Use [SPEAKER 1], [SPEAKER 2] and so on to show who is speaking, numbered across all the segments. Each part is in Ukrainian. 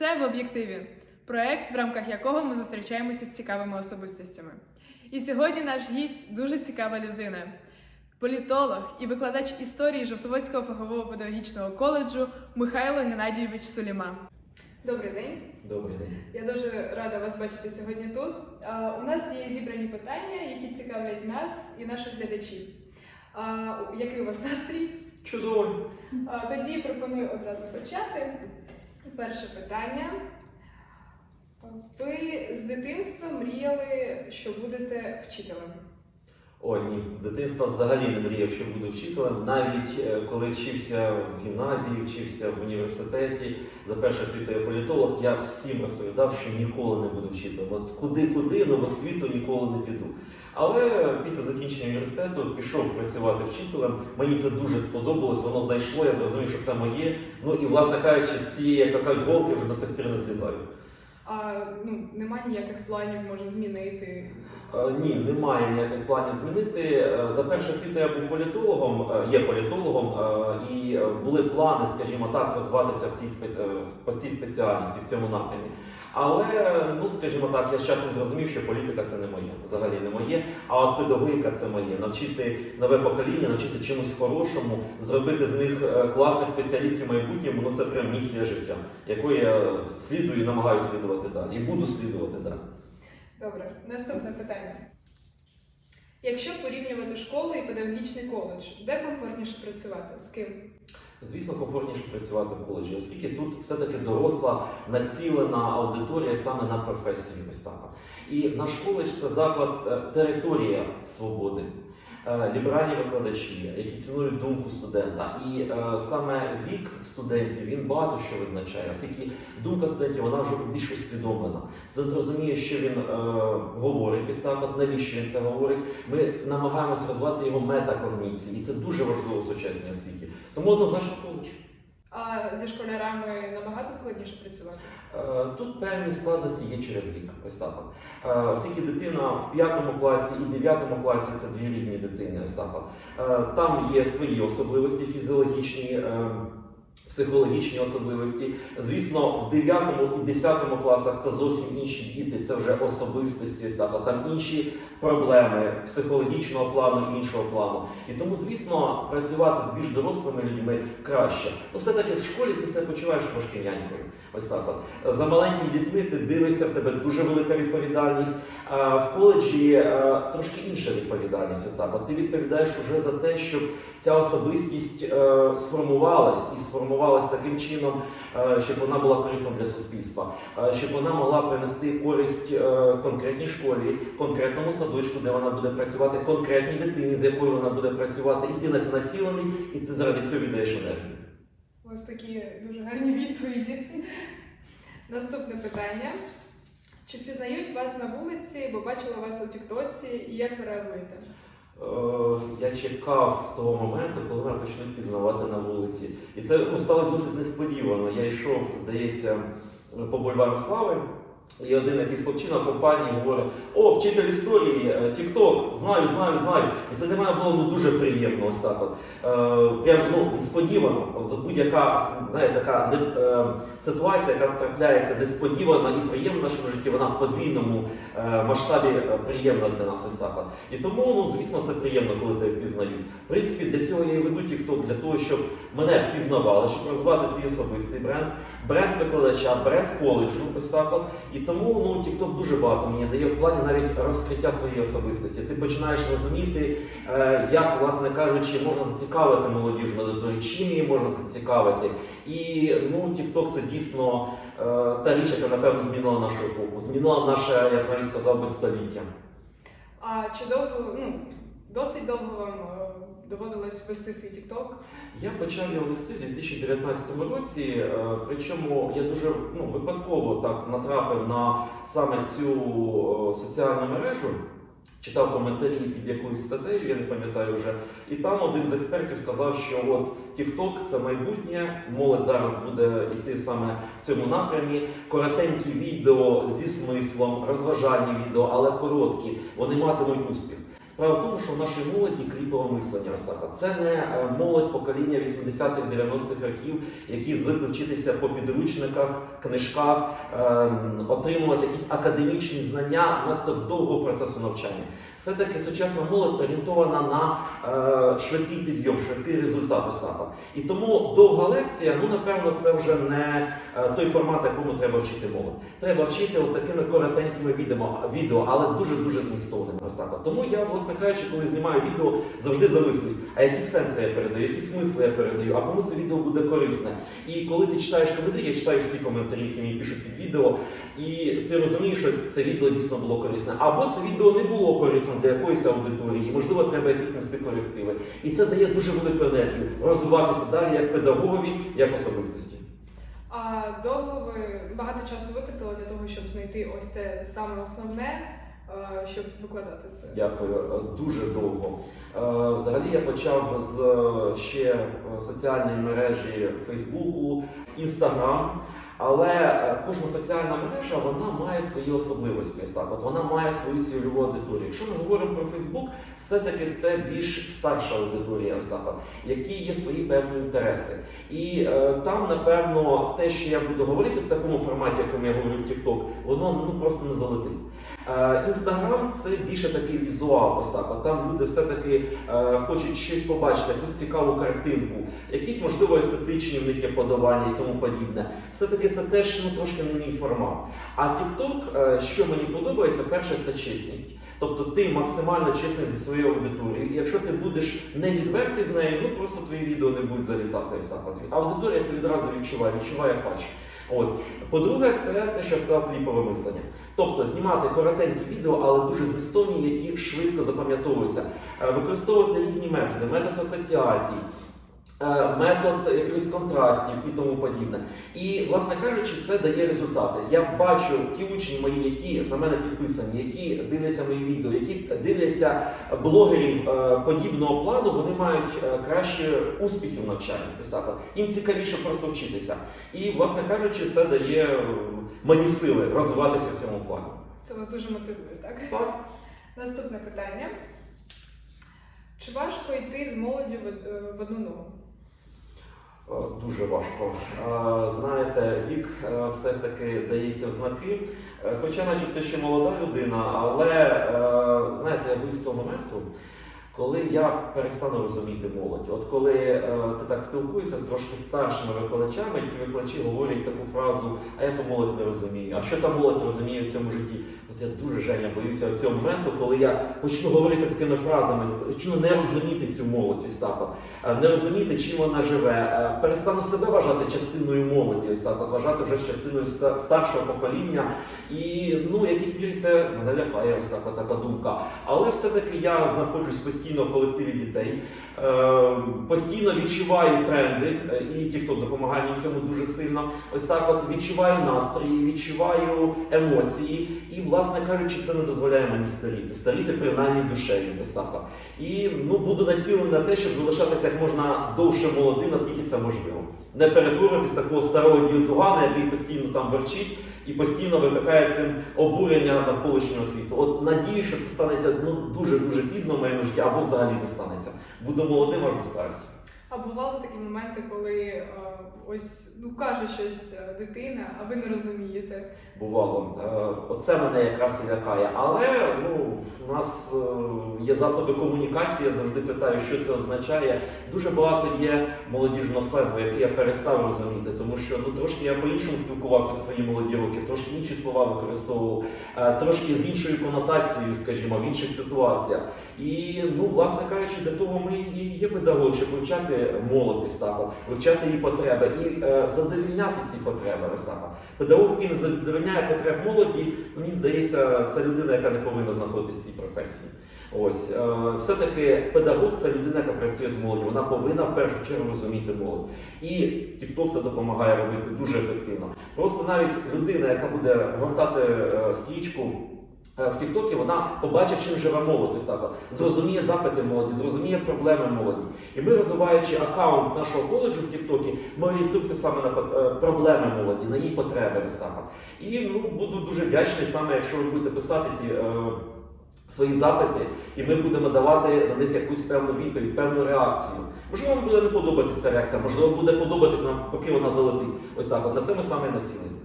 [SPEAKER 1] Це в об'єктиві проект, в рамках якого ми зустрічаємося з цікавими особистостями. І сьогодні наш гість дуже цікава людина. Політолог і викладач історії Жовтоводського фахового педагогічного коледжу Михайло Геннадійович Суліма. Добрий день.
[SPEAKER 2] Добрий день.
[SPEAKER 1] Я дуже рада вас бачити сьогодні тут. У нас є зібрані питання, які цікавлять нас і наших глядачів. Який у вас настрій?
[SPEAKER 2] Чудово.
[SPEAKER 1] Тоді пропоную одразу почати. Перше питання. Ви з дитинства мріяли, що будете вчителем?
[SPEAKER 2] О, ні, з дитинства взагалі не мріяв, що буду вчителем. Навіть е, коли вчився в гімназії, вчився в університеті за першою освітою політолог, я всім розповідав, що ніколи не буду вчителем. От куди-куди, ну в освіту ніколи не піду. Але після закінчення університету пішов працювати вчителем. Мені це дуже сподобалось, воно зайшло, я зрозумів, що це моє. Ну і, власне кажучи, з цієї, як то кажуть, голки вже до сих пір не злізаю.
[SPEAKER 1] А ну, нема ніяких планів, може, змінити.
[SPEAKER 2] Е, Ні, немає ніяких планів змінити. Е, За першою освітою я був політологом, е, є політологом, і були плани, скажімо так, розвиватися в цій спе- е, по цій спеціальності, в цьому напрямі. Але, ну скажімо так, я з часом зрозумів, що політика це не моє, взагалі не моє. А от педагогіка це моє. Навчити нове покоління, навчити чомусь хорошому, зробити з них класних спеціалістів майбутньому. Ну це прям місія життя, якою я слідую і намагаюся слідувати далі. І буду слідувати далі.
[SPEAKER 1] Добре, наступне питання. Якщо порівнювати школу і педагогічний коледж, де комфортніше працювати? З ким?
[SPEAKER 2] Звісно, комфортніше працювати в коледжі, оскільки тут все-таки доросла націлена аудиторія саме на професії ось. І наш коледж це заклад е, територія свободи. Е, Ліберальні викладачі, які цінують думку студента, і е, саме вік студентів він багато що визначає, оскільки думка студентів вона вже більш усвідомлена. Студент розуміє, що він е, говорить, ось навіщо він це говорить. Ми намагаємося розвивати його метакогніції, і це дуже важливо в сучасній освіті. Тому однозначно коледж.
[SPEAKER 1] А зі школярами набагато складніше працювати?
[SPEAKER 2] Е, Тут певні складності є через рік. Ось так. от. Е, Оскільки дитина в п'ятому класі і дев'ятому класі це дві різні дитини. Ось так. от. Е, Там є свої особливості фізіологічні. Психологічні особливості. Звісно, в 9 і 10 класах це зовсім інші діти, це вже особистості, Там інші проблеми психологічного плану, іншого плану. І тому, звісно, працювати з більш дорослими людьми краще. Ну, все-таки в школі ти себе почуваєш трошки нянькою. Ось так от. За маленькими дітьми ти дивишся, в тебе дуже велика відповідальність. А в коледжі е, трошки інша відповідальність. Ось так. От ти відповідаєш вже за те, щоб ця особистість е, сформувалась і сформувалась таким чином, е, щоб вона була корисна для суспільства, е, щоб вона могла принести користь е, конкретній школі, конкретному садочку, де вона буде працювати, конкретній дитині, з якою вона буде працювати, і ти на це націлений, і ти заради цього віддаєш енергію.
[SPEAKER 1] Вас такі дуже гарні відповіді. Наступне питання. Чи впізнають вас на вулиці, бо бачила вас у Тіктоці, і як ви реагуєте?
[SPEAKER 2] Е, Я чекав того моменту, коли мене почнуть пізнавати на вулиці. І це ну, стало досить несподівано. Я йшов, здається, по бульвару Слави. І один якийсь хлопчина в компанії говорить: О, вчитель історії, Тікток, знаю, знаю, знаю. І це для мене було ну, дуже приємно. Ось так от. Е, прям ну, несподівано. Будь-яка знаєте, така е, ситуація, яка трапляється несподівана і приємна в нашому житті, вона в подвійному е, масштабі е, приємна для нас. Ось так от. І тому, ну, звісно, це приємно, коли тебе впізнають. В принципі, для цього я і веду TikTok, для того, щоб мене впізнавали, щоб розвивати свій особистий бренд, бренд викладача, бренд коледжу. Ось так от. І тому ну, TikTok дуже багато мені дає в плані навіть розкриття своєї особистості. Ти починаєш розуміти, е, як, власне кажучи, можна зацікавити молодіжну аудиторію, чим її можна зацікавити. І ну, TikTok це дійсно е, та річ, яка напевно змінила нашу епоху, змінила наше, я б навіть сказав би, століття.
[SPEAKER 1] А чи довго, ну, досить довго вам е, доводилось вести свій Тікток?
[SPEAKER 2] Я почав його вести в 2019 році, е, причому я дуже ну, випадково так натрапив на саме цю е, соціальну мережу. Читав коментарі під якоюсь статтею, я не пам'ятаю вже. І там один з експертів сказав, що от TikTok – це майбутнє, молодь зараз буде йти саме в цьому напрямі. Коротенькі відео зі смислом, розважальні відео, але короткі, вони матимуть успіх. Справа в тому, що в нашій молоді кліпове мислення от. Це не е, молодь покоління 80-х, 90-х років, які звикли вчитися по підручниках, книжках, ем, отримувати якісь академічні знання внаслідок довгого процесу навчання. Все-таки сучасна молодь орієнтована на е, швидкий підйом, швидкий результат ось І тому довга лекція, ну напевно, це вже не е, той формат, якому треба вчити молодь. Треба вчити от такими коротенькими відео, але дуже дуже змістовними. От. Тому я, власне кажучи, коли знімаю відео, завжди замислююсь, а які сенси я передаю, які смисли я передаю, а кому це відео буде корисне. І коли ти читаєш коментарі, я читаю всі коментарі, які мені пишуть під відео, і ти розумієш, що це відео дійсно було корисне, або це відео не було корисним для якоїсь аудиторії, і можливо треба якісь нести корективи. І це дає дуже велику енергію розвиватися далі як педагогові, як особистості.
[SPEAKER 1] А довго ви багато часу витратили для того, щоб знайти ось те саме основне, щоб викладати це?
[SPEAKER 2] Дякую, Е, дуже довго. Е, Взагалі я почав з е, ще е, соціальної мережі Фейсбуку, Інстаграм. Але е, кожна соціальна мережа вона має свої особливості. Так, от вона має свою цільову аудиторію. Якщо ми говоримо про Фейсбук, все-таки це більш старша аудиторія, ось які є свої певні інтереси. І е, там, напевно, те, що я буду говорити в такому форматі, якому я говорю в TikTok, воно ну просто не залетить. Е, Інстаграм це більше такий візуал, ось так. Там люди все-таки е, хочуть щось побачити, якусь цікаву картинку, якісь можливо естетичні в них є подавання і тому подібне. Все-таки це теж ну трошки не мій формат. А TikTok, е, що мені подобається, перше це чесність. Тобто ти максимально чесний зі своєю аудиторією. І якщо ти будеш не відвертий з нею, ну просто твої відео не будуть залітати. Ось так. Аудиторія це відразу відчуває, відчуває фальш. Ось. По-друге, це те, що я сказав, кліпове мислення. Тобто знімати коротенькі відео, але дуже змістовні, які швидко запам'ятовуються. Е, Використовувати різні методи, метод асоціацій, е, метод якихось контрастів і тому подібне. І, власне кажучи, це дає результати. Я бачу ті учні мої, які на мене підписані, які дивляться мої відео, які дивляться блогерів е, подібного плану, вони мають е, краще успіхів в навчанні. От. Їм цікавіше просто вчитися. І, власне кажучи, це дає е, мені сили розвиватися в цьому плані.
[SPEAKER 1] Це вас дуже мотивує, так?
[SPEAKER 2] Так.
[SPEAKER 1] Наступне питання. Чи важко йти з молоддю в, е, одну ногу?
[SPEAKER 2] Е, Дуже важко. Е, Знаєте, вік все-таки дається в знаки. Хоча, начебто, ще молода людина, але знаєте, я того моменту, коли я перестану розуміти молодь. От коли е, ти так спілкуєшся з трошки старшими викладачами, ці викладачі говорять таку фразу, а я ту молодь не розумію. А що та молодь розуміє в цьому житті? От я дуже Женя боюся цього моменту, коли я почну говорити такими фразами, почну не розуміти цю молодь от. Е, не розуміти, чим вона живе, е, перестану себе вважати частиною молоді, от вважати вже частиною старшого покоління. І ну, в якійсь мірі це мене лякає, ось така думка. Але все-таки я знаходжусь постійно в колективі дітей, е, постійно відчуваю тренди, е, і TikTok допомагає мені в цьому дуже сильно. Ось так, от відчуваю настрої, відчуваю емоції, і, власне кажучи, це не дозволяє мені старіти. Старіти принаймні душею, ось так. от. І ну, буду націлений на те, щоб залишатися як можна довше молодим, наскільки це можливо. Не перетворитись такого старого дієтугана, який постійно там верчить і постійно викликає цим обурення навколишнього світу. От надію, що це станеться ну дуже дуже пізно в моєму житті, або взагалі не станеться. Буде молодим аж до старості.
[SPEAKER 1] А бували такі моменти, коли е, ось ну каже щось е, дитина, а ви не розумієте.
[SPEAKER 2] Бувало. Оце мене якраз і лякає. Але ну, у нас е, є засоби комунікації, я завжди питаю, що це означає. Дуже багато є молодіжного сленгу, який я перестав розуміти, тому що ну трошки я по-іншому спілкувався свої молоді роки, трошки інші слова використовував, е, трошки з іншою конотацією, скажімо, в інших ситуаціях. І ну, власне кажучи, для того ми і є педагоги, щоб вивчати молодь ось так, вивчати її потреби і е, задовільняти ці потреби. От. Педагог, який не задовольняє потреб молоді, мені здається, це людина, яка не повинна знаходитися в цій професії. Ось е, все-таки педагог це людина, яка працює з молоддю. Вона повинна в першу чергу розуміти молодь. І TikTok це допомагає робити дуже ефективно. Просто навіть людина, яка буде гортати е, стрічку. Е, В Тіктокі вона побачить, чим живе молодь, ось так, от. зрозуміє запити молоді, зрозуміє проблеми молоді. І ми, розвиваючи аккаунт нашого коледжу в Тіктокі, ми орієнтуємося саме на е, проблеми молоді, на її потреби. Ось. І ну, буду дуже вдячний саме, якщо ви будете писати ці е, свої запити, і ми будемо давати на них якусь певну відповідь, певну реакцію. Можливо, вам буде не подобатися реакція, можливо, буде подобатися нам, поки вона залетить. Ось так. На це ми саме націлені.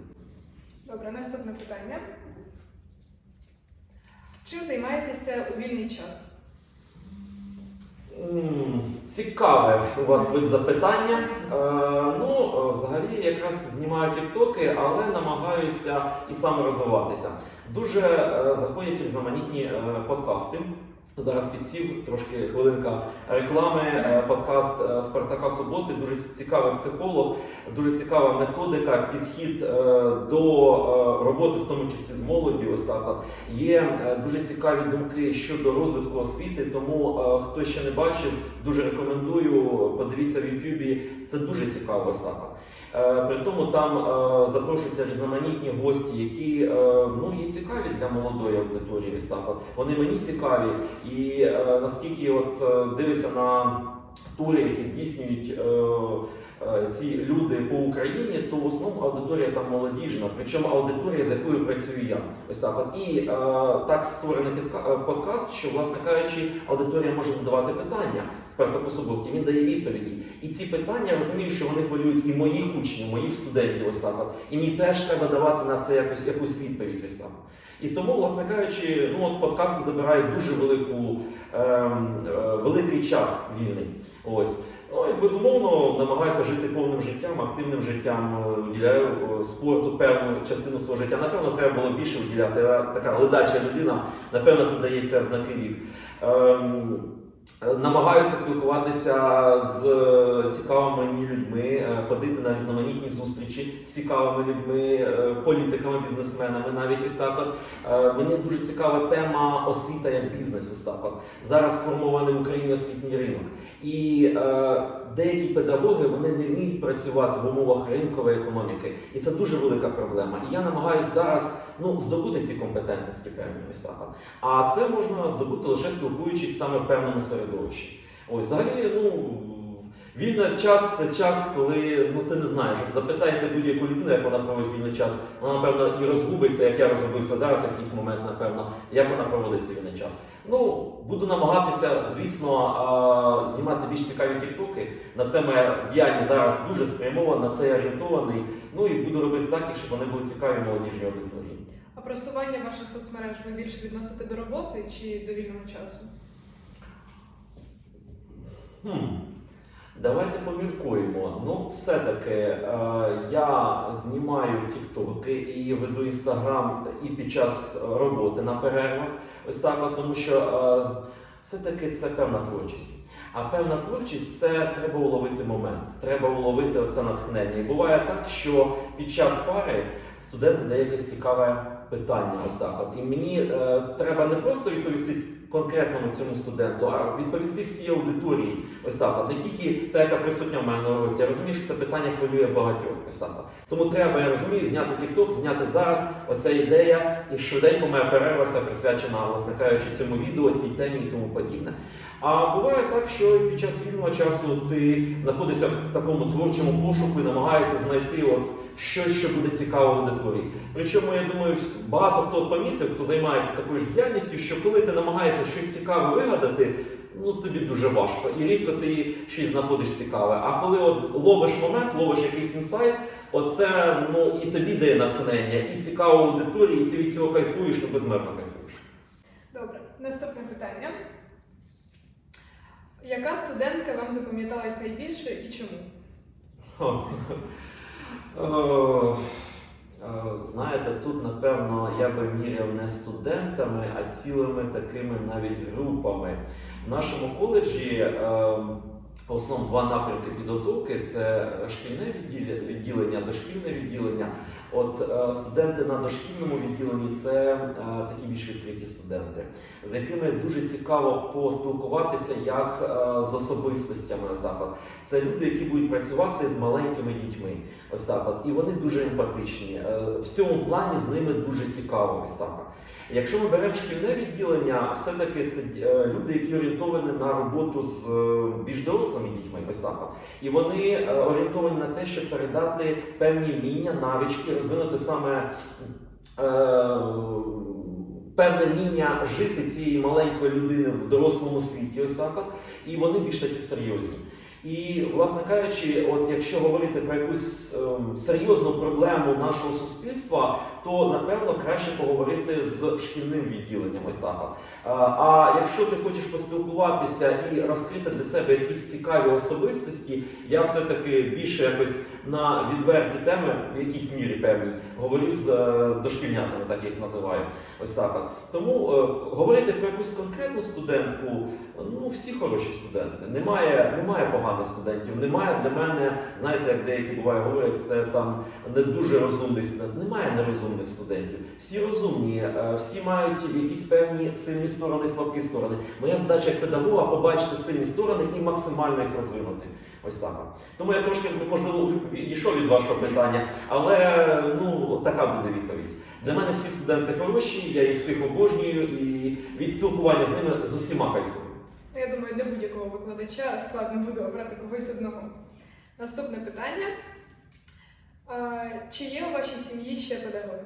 [SPEAKER 1] Добре, наступне питання. Чим займаєтеся у вільний час?
[SPEAKER 2] Цікаве у вас вид запитання. Е, ну, е, взагалі, якраз знімаю тіктоки, але намагаюся і саме розвиватися. Дуже е, заходять різноманітні е, подкасти. Зараз підсів трошки хвилинка реклами. Е, Подкаст е, Спартака Суботи. Дуже цікавий психолог, дуже цікава методика, підхід е, до роботи, в тому числі з так от. Є дуже цікаві думки щодо розвитку освіти. Тому хто ще не бачив, дуже рекомендую. Подивіться в Ютубі. Це дуже цікаво. Ось. Е, При тому там е, запрошуються різноманітні гості, які е, ну, є цікаві для молодої аудиторії. Ось Вони мені цікаві. І наскільки от дивишся на тури, які здійснюють е, е, ці люди по Україні, то в основному аудиторія там молодіжна, причому аудиторія, з якою працюю я. Ось так. От. І е, так створений подкаст, що, власне кажучи, аудиторія може задавати питання Спартаку Суботі, він дає відповіді. І ці питання я розумію, що вони хвилюють і моїх учнів, моїх студентів. Ось так. от. І мені теж треба давати на це якусь, якусь відповідь. Ось так. І тому, власне кажучи, ну от подкасти забирають дуже велику, ем, е, великий час вільний. Ось. Ну і безумовно намагаюся жити повним життям, активним життям, е, виділяю е, спорту певну частину свого життя. Напевно, треба було більше виділяти. Я така ледача людина, напевно, це дається знаки вік. Е, Намагаюся спілкуватися з е, цікавими мені людьми, е, ходити на різноманітні зустрічі з цікавими людьми, е, політиками, бізнесменами. Навіть ось. Е, Мені дуже цікава тема освіта як бізнес. Ось. Зараз сформований в Україні освітній ринок. І е, деякі педагоги вони не вміють працювати в умовах ринкової економіки, і це дуже велика проблема. І я намагаюся зараз ну, здобути ці компетентності певні ось А це можна здобути лише спілкуючись саме в певному середовищі. Ось взагалі, ну. Вільний час це час, коли ну ти не знаєш. Запитайте будь-яку людину, як вона проводить вільний час. Вона напевно і розгубиться, як я розгубився зараз, якийсь момент, напевно, як вона проводить свій вільний час. Ну, буду намагатися, звісно, знімати більш цікаві тіктоки. На це моя діяльність зараз дуже спрямована, на це я орієнтований. Ну і буду робити так, щоб вони були цікаві молодіжній аудиторії.
[SPEAKER 1] А просування ваших соцмереж ви більше відносите до роботи чи до вільного часу?
[SPEAKER 2] Хм. Давайте поміркуємо. Ну, все-таки е, я знімаю тіктоки і веду інстаграм і під час роботи на перервах. Ось так, тому що е, все-таки це певна творчість. А певна творчість це треба уловити момент, треба уловити оце натхнення. І буває так, що під час пари студент задає якесь цікаве питання. Ось так. От. І мені е, треба не просто відповісти конкретному цьому студенту, а відповісти всій аудиторії. Ось так. От. Не тільки та, яка присутня в мене на уроці. Я розумію, що це питання хвилює багатьох. Ось так. От. Тому треба, я розумію, зняти TikTok, зняти зараз оця ідея, і швиденько моя перерва вся присвячена, власне кажучи, цьому відео, цій темі і тому подібне. А буває так, що під час вільного часу ти знаходишся в такому творчому пошуку і намагаєшся знайти от щось, що буде цікаво аудиторії. Причому я думаю, багато хто помітив, хто займається такою ж діяльністю, що коли ти намагаєшся щось цікаве вигадати, ну тобі дуже важко. І рідко ти щось знаходиш цікаве. А коли от ловиш момент, ловиш якийсь інсайт, оце ну і тобі дає натхнення, і цікаво аудиторії, і ти від цього кайфуєш, ну безмежно кайфуєш.
[SPEAKER 1] Добре, наступне питання. Яка студентка вам запам'яталась найбільше і чому?
[SPEAKER 2] Е, Знаєте, тут напевно я би міряв не студентами, а цілими такими навіть групами. В нашому коледжі в основному два напрямки підготовки: це шкільне відділення, дошкільне відділення. От е, студенти на дошкільному відділенні це е, такі більш відкриті студенти, з якими дуже цікаво поспілкуватися як е, з особистостями. Ось. Це люди, які будуть працювати з маленькими дітьми. Ось. І вони дуже емпатичні. В цьому плані з ними дуже цікаво. Ось. Якщо ми беремо шкільне відділення, все-таки це е, люди, які орієнтовані на роботу з е, більш дорослими дітьми, ось так. І вони е, орієнтовані на те, щоб передати певні вміння, навички, розвинути саме певне вміння жити цієї маленької людини в дорослому світі, ось так і вони більш такі серйозні. І, власне кажучи, от якщо говорити про якусь ем, серйозну проблему нашого суспільства, то напевно краще поговорити з шкільним відділенням. Ось так. А, якщо ти хочеш поспілкуватися і розкрити для себе якісь цікаві особистості, я все-таки більше якось на відверті теми, в якійсь мірі певній, говорю з е, дошкільнятами, так я їх називаю. Ось так. Тому е, говорити про якусь конкретну студентку, ну всі хороші студенти. Немає, немає поганих студентів. Немає для мене, знаєте, як деякі буває говорять, це там не дуже розумний студент. Немає нерозумних студентів. Всі розумні, е, всі мають якісь певні сильні сторони, слабкі сторони. Моя задача як педагога побачити сильні сторони і максимально їх розвинути. Ось так. Тому я трошки можливо відійшов від вашого питання, але ну така буде відповідь. Для мене всі студенти хороші, я їх всіх обожнюю, і від спілкування з ними з усіма кайфую.
[SPEAKER 1] Ну, Я думаю, для будь-якого викладача складно буде обрати когось одного. Наступне питання. Чи є у вашій сім'ї ще педагоги?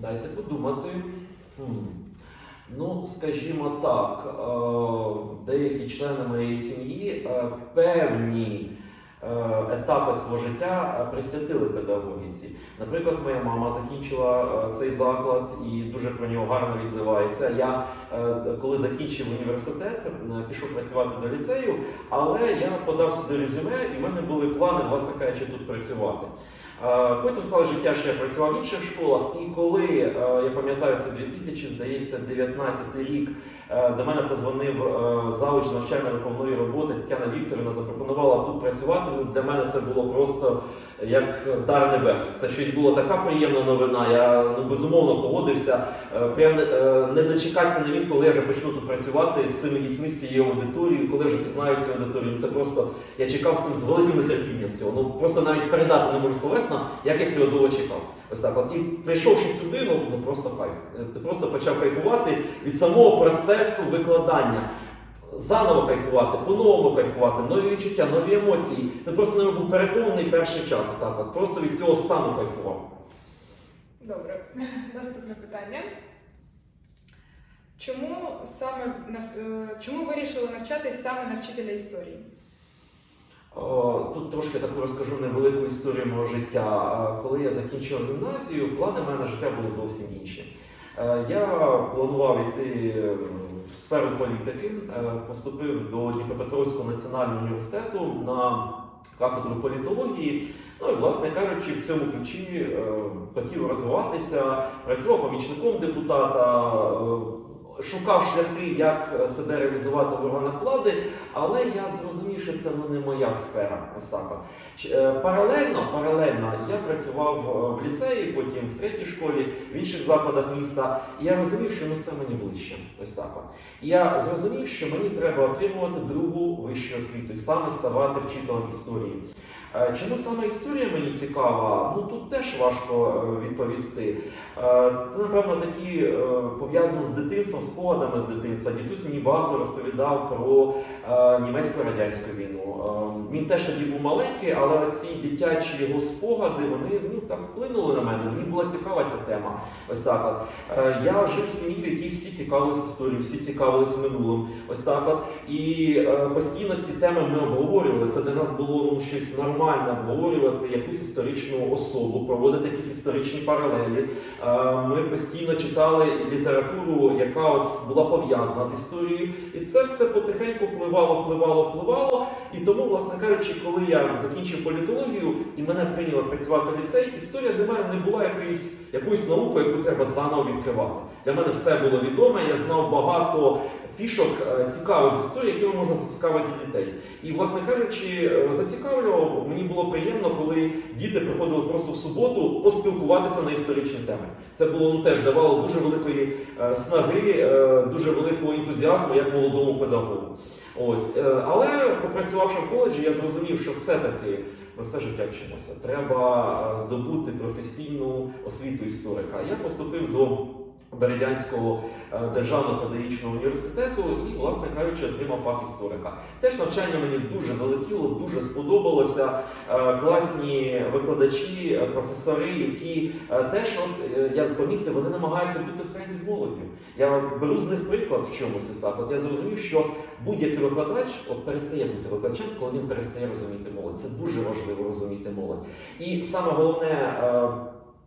[SPEAKER 2] Дайте подумати. Ну, скажімо так, е, деякі члени моєї сім'ї е, певні етапи свого життя е, присвятили педагогіці. Наприклад, моя мама закінчила е, цей заклад і дуже про нього гарно відзивається. Я, е, коли закінчив університет, е, пішов працювати до ліцею, але я подав сюди резюме, і в мене були плани, власне кажучи, тут працювати. Потім стало життя, що я працював в інших школах, і коли е, я пам'ятаю, це 2000, здається, 19 рік. е, До мене позвонив е, завуч навчально-виховної роботи Тетяна Вікторівна, запропонувала тут працювати. Ну для мене це було просто як дар небес. Це щось було така приємна новина. Я ну безумовно погодився. Прям не- дочекатися не міг, коли я вже почну тут працювати з цими дітьми, з цією аудиторією, коли вже пізнаю цю аудиторію. Це просто я чекав з цим з великим нетерпінням цього. Ну просто навіть передати не можу словесно, як я цього довго чекав. Ось так. От і прийшовши сюди, ну, ну просто кайф. Е, Ти просто почав кайфувати від самого процесу викладання. Заново кайфувати, по-новому кайфувати, нові відчуття, нові емоції. Ти просто не був переповнений перший час. Так, от просто від цього стану кайфував.
[SPEAKER 1] Добре. Наступне питання. Чому саме е, чому вирішили навчатись саме на вчителя історії?
[SPEAKER 2] Тут трошки таку розкажу невелику історію мого життя. Коли я закінчив гімназію, плани в мене життя були зовсім інші. Е, Я планував йти е, в сферу політики, е, поступив до Дніпропетровського національного університету на кафедру політології. Ну і, власне кажучи, в цьому ключі хотів розвиватися, працював помічником депутата. Е, Шукав шляхи, як себе реалізувати в органах влади, але я зрозумів, що це не моя сфера. Ось так. е, Паралельно, паралельно я працював е, в ліцеї, потім в третій школі, в інших закладах міста. І я розумів, що ну це мені ближче. Ось так. я зрозумів, що мені треба отримувати другу вищу освіту саме ставати вчителем історії. Е, Чому саме історія мені цікава? Ну тут теж важко е, відповісти. Е, Це напевно такі пов'язано з дитинством, спогадами з дитинства. Дідусь мені багато розповідав про німецько-радянську війну. Він теж тоді був маленький, але ці дитячі його спогади вони ну так вплинули на мене. Мені була цікава ця тема. Ось так. От. Е, Я жив в сім'ї, в якій всі цікавилися історією, всі цікавилися минулим. Ось так. От. І е, постійно ці теми ми обговорювали. Це для нас було ну, щось нормальне обговорювати якусь історичну особу, проводити якісь історичні паралелі. Е, Ми постійно читали літературу, яка от була пов'язана з історією, і це все потихеньку впливало, впливало, впливало. І тому, власне кажучи, коли я закінчив політологію і мене прийняли працювати в ліцей, історія для мене не була якоюсь, якоюсь наукою, яку треба заново відкривати. Для мене все було відоме, я знав багато фішок е, цікавих з історії, якими можна зацікавити дітей. І, власне кажучи, е, зацікавлював, мені було приємно, коли діти приходили просто в суботу поспілкуватися на історичні теми. Це було ну теж давало дуже великої е, снаги, дуже великого ентузіазму як молодому педагогу. Ось, але попрацювавши в коледжі, я зрозумів, що все-таки ми все життя вчимося. Треба е, здобути професійну освіту історика. Я поступив до Бердянського е, державного педагогічного університету і, власне кажучи, отримав фах історика. Теж навчання мені дуже залетіло, дуже сподобалося. Е, Класні викладачі, е, професори, які теж, от я помітив, вони намагаються бути в тренді з молоддю. Я беру з них приклад в чомусь ось так. От я зрозумів, що будь-який викладач от перестає бути викладачем, коли він перестає розуміти молодь. Це дуже важливо розуміти молодь. І саме головне.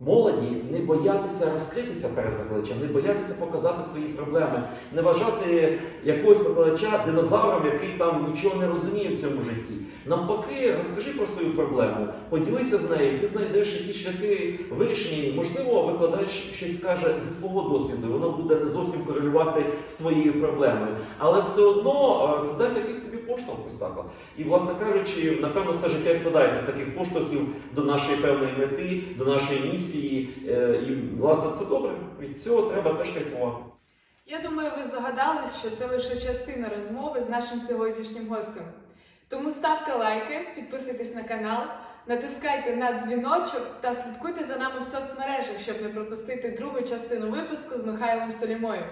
[SPEAKER 2] Молоді не боятися розкритися перед викладачем, не боятися показати свої проблеми, не вважати якогось викладача динозавром, який там нічого не розуміє в цьому житті. Навпаки, розкажи про свою проблему, поділися з нею, ти знайдеш якісь шляхи вирішення. Можливо, викладач щось скаже зі свого досвіду, воно буде не зовсім корелювати з твоєю проблемою, але все одно е, це дасть якийсь тобі поштовх ось так. І, власне кажучи, напевно, все життя складається з таких поштовхів до нашої певної мети, до нашої місії. Е, І, власне, це добре. Від цього треба теж кайфувати.
[SPEAKER 1] Я думаю, ви здогадались, що це лише частина розмови з нашим сьогоднішнім гостем. Тому ставте лайки, підписуйтесь на канал, натискайте на дзвіночок та слідкуйте за нами в соцмережах, щоб не пропустити другу частину випуску з Михайлом Солімою.